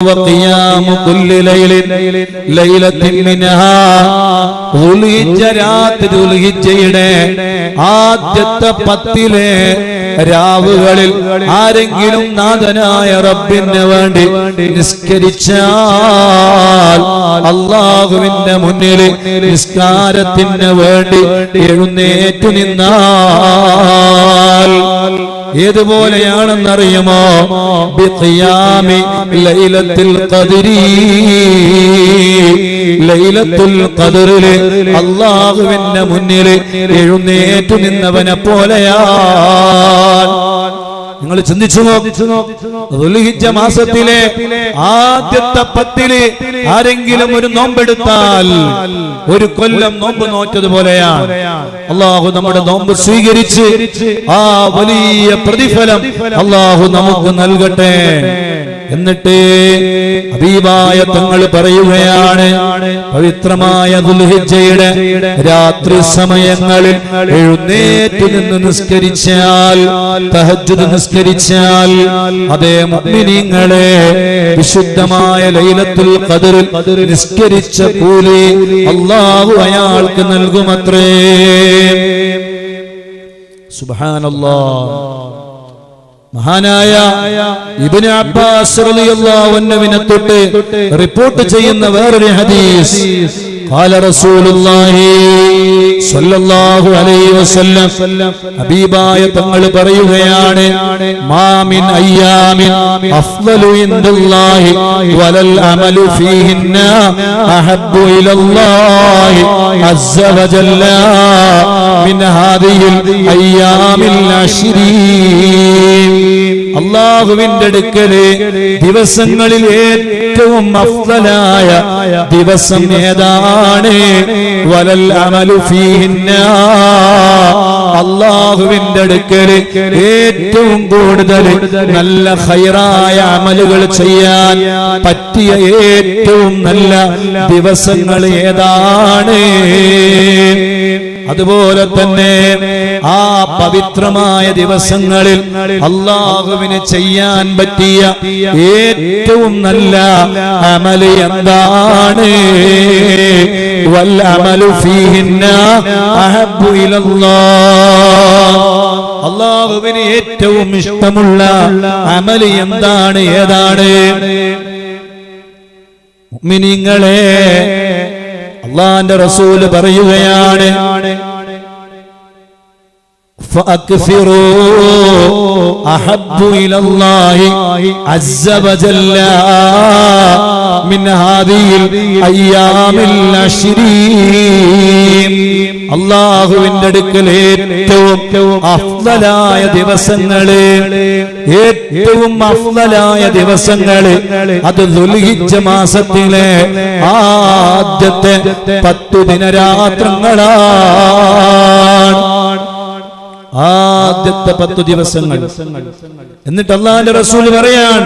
وقيام كل ليل ليلة منها ദുൽഹിജ്ജ രാത്രി ദുൽഹിജ്ജയുടെ ആദ്യത്തെ പത്തിലെ രാവുകളിൽ ആരെങ്കിലും നാഥനായ റബ്ബിന് വേണ്ടി നിസ്കരിച്ചാൽ അള്ളാഹുവിന്റെ മുന്നിൽ നിസ്കാരത്തിന് വേണ്ടി എഴുന്നേറ്റു നിന്നാൽ ഏതുപോലെയാണെന്നറിയുമോ? ലൈലത്തുൽ അള്ളാഹുവിന്റെ മുന്നിൽ എഴുന്നേറ്റു നിന്നവനെ പോലെയാണ് നിങ്ങൾ ചിന്തിച്ചു നോക്കിച്ച മാസത്തിലെ ആദ്യത്തെ പത്തിൽ ആരെങ്കിലും ഒരു നോമ്പെടുത്താൽ ഒരു കൊല്ലം നോമ്പ് നോറ്റതുപോലെയാണ് അള്ളാഹു നമ്മുടെ നോമ്പ് സ്വീകരിച്ച് ആ വലിയ പ്രതിഫലം അള്ളാഹു നമുക്ക് നൽകട്ടെ. എന്നിട്ട് അബീബായ തങ്ങൾ പറയുകയാണ്. പവിത്രമായ ദുൽഹിജയുടെ രാത്രി സമയങ്ങളിൽ എഴുന്നേറ്റ് നിന്ന് നിസ്കരിച്ചാൽ തഹജ്ജുദ് നിസ്കരിച്ചാൽ അതേ മുഅ്മിനീങ്ങളെ വിശുദ്ധമായ ലൈലത്തുൽ ഖദറിൽ നിസ്കരിച്ച കൂലി അല്ലാഹു അയാൾക്ക് നൽകുമത്രേ. സുബ്ഹാനല്ലാഹ്. മഹാനായ ഇബ്നു അബ്ബാസ് റളിയല്ലാഹു അൻഹുവിനെ തൊട്ട് റിപ്പോർട്ട് ചെയ്യുന്ന വേറൊരു ഹദീസ്. قال رسول الله صلى الله عليه وسلم ഹബീബായ തങ്ങൾ പറയുകയാണ് മാമിൻ അയ്യാമിൻ അഫ്ളലു ഇൻദല്ലാഹി വലൽ അമലു ഫീഹിന്ന അഹബ്ബു ഇലല്ലാഹി അസ്സ വജല്ല മിൻ ഹാദിഹിൽ അയ്യാമിൽ അശ്രീൻ അള്ളാഹുവിന്റെ അടുക്കൽ ദിവസങ്ങളിൽ ഏറ്റവും അഫ്സലായ ദിവസം ഏതാണ്? വലൽ അമലു ഫീഹിന്ന. അള്ളാഹുവിന്റെ അടുക്കൽ ഏറ്റവും കൂടുതൽ നല്ല ഹൈറായ അമലുകൾ ചെയ്യാൻ പറ്റിയ ഏറ്റവും നല്ല ദിവസങ്ങൾ ഏതാണ്? അതുപോലെ തന്നെ ആ പവിത്രമായ ദിവസങ്ങളിൽ അള്ളാഹുവിന് ചെയ്യാൻ പറ്റിയ ഏറ്റവും നല്ല അമൽ എന്താണ്? വല്ലമലു ഫീഹിന്ന അഹബ്ബു ഇലല്ലാഹ് അള്ളാഹുവിന് ഏറ്റവും ഇഷ്ടമുള്ള അമൽ എന്താണ്? ഏതാണ്? മുഅ്മിനീങ്ങളെ അള്ളാന്റെ റസൂൽ പറയുകയാണ് فأكثروا أحب إلى الله عز وجل من هذه الأيام العشرين അള്ളാഹുവിന്റെ അടുക്കൽ ഏറ്റവും അഫ്ദലായ ദിവസങ്ങള് ഏറ്റവും അഫ്ദലായ ദിവസങ്ങള് അത് ദുൽഹിജ്ജ മാസത്തിലെ ആദ്യത്തെ പത്തു ദിനരാത്രങ്ങളാണ് ആദ്യത്തെ പത്തു ദിവസങ്ങൾ. എന്നിട്ട് അള്ളാന്റെ റസൂൽ പറയാൻ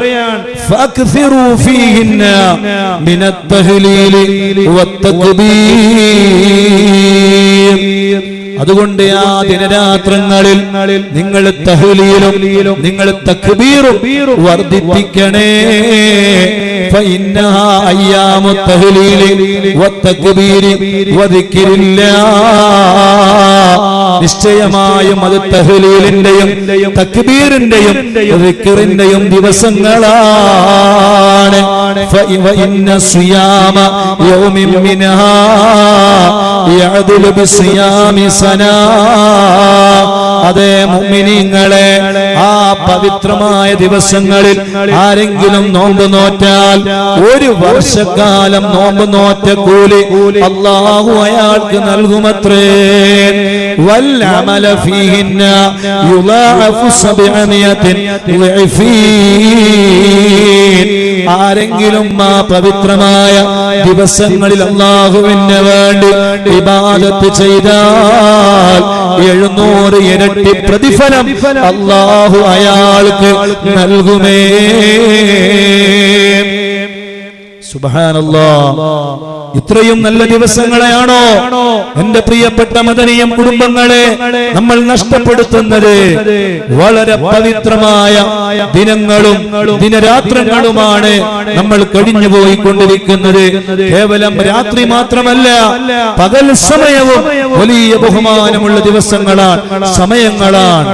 അതുകൊണ്ട് ആ ദിനരാത്രങ്ങളിൽ നിങ്ങൾ തഹ്ലീലും നിങ്ങൾ തക്ബീറും വർദ്ധിപ്പിക്കണേ. فإنها أيام التهليل والتكبير وذكر الله നിശ്ചയമായും അത് തഹ്ലീലിന്റെയും തക്ബീറിന്റെയും ദിക്റിന്റെയും ദിവസങ്ങളാണ് ആണ്. അതേ ആ പവിത്രമായ ദിവസങ്ങളിൽ ആരെങ്കിലും നോമ്പ് നോറ്റാൽ ഒരു വർഷക്കാലം നോമ്പ് നോറ്റ കൂലി അള്ളാഹു അയാൾക്ക് നൽകുമത്രേ. വല്ലമല فيهن يضاعف سبعمية ضعفين ആരെങ്കിലും ആ പവിത്രമായ ദിവസങ്ങളിൽ അള്ളാഹുവിന് വേണ്ടി വിവാദത്ത് ചെയ്താൽ എഴുന്നൂറ് ഇരട്ടി പ്രതിഫലം അള്ളാഹു അയാൾക്ക് നൽകുമേ. ഇത്രയും നല്ല ദിവസങ്ങളെയാണോ എന്റെ പ്രിയപ്പെട്ട മദനീയം കുടുംബങ്ങളെ നമ്മൾ നഷ്ടപ്പെടുത്തുന്നത്? വളരെ പവിത്രമായ ദിനങ്ങളും ദിനരാത്രങ്ങളുമാണ് നമ്മൾ കഴിഞ്ഞു പോയിക്കൊണ്ടിരിക്കുന്നത്. കേവലം രാത്രി മാത്രമല്ല പകൽ സമയവും വലിയ ബഹുമാനമുള്ള ദിവസങ്ങളാണ് സമയങ്ങളാണ്.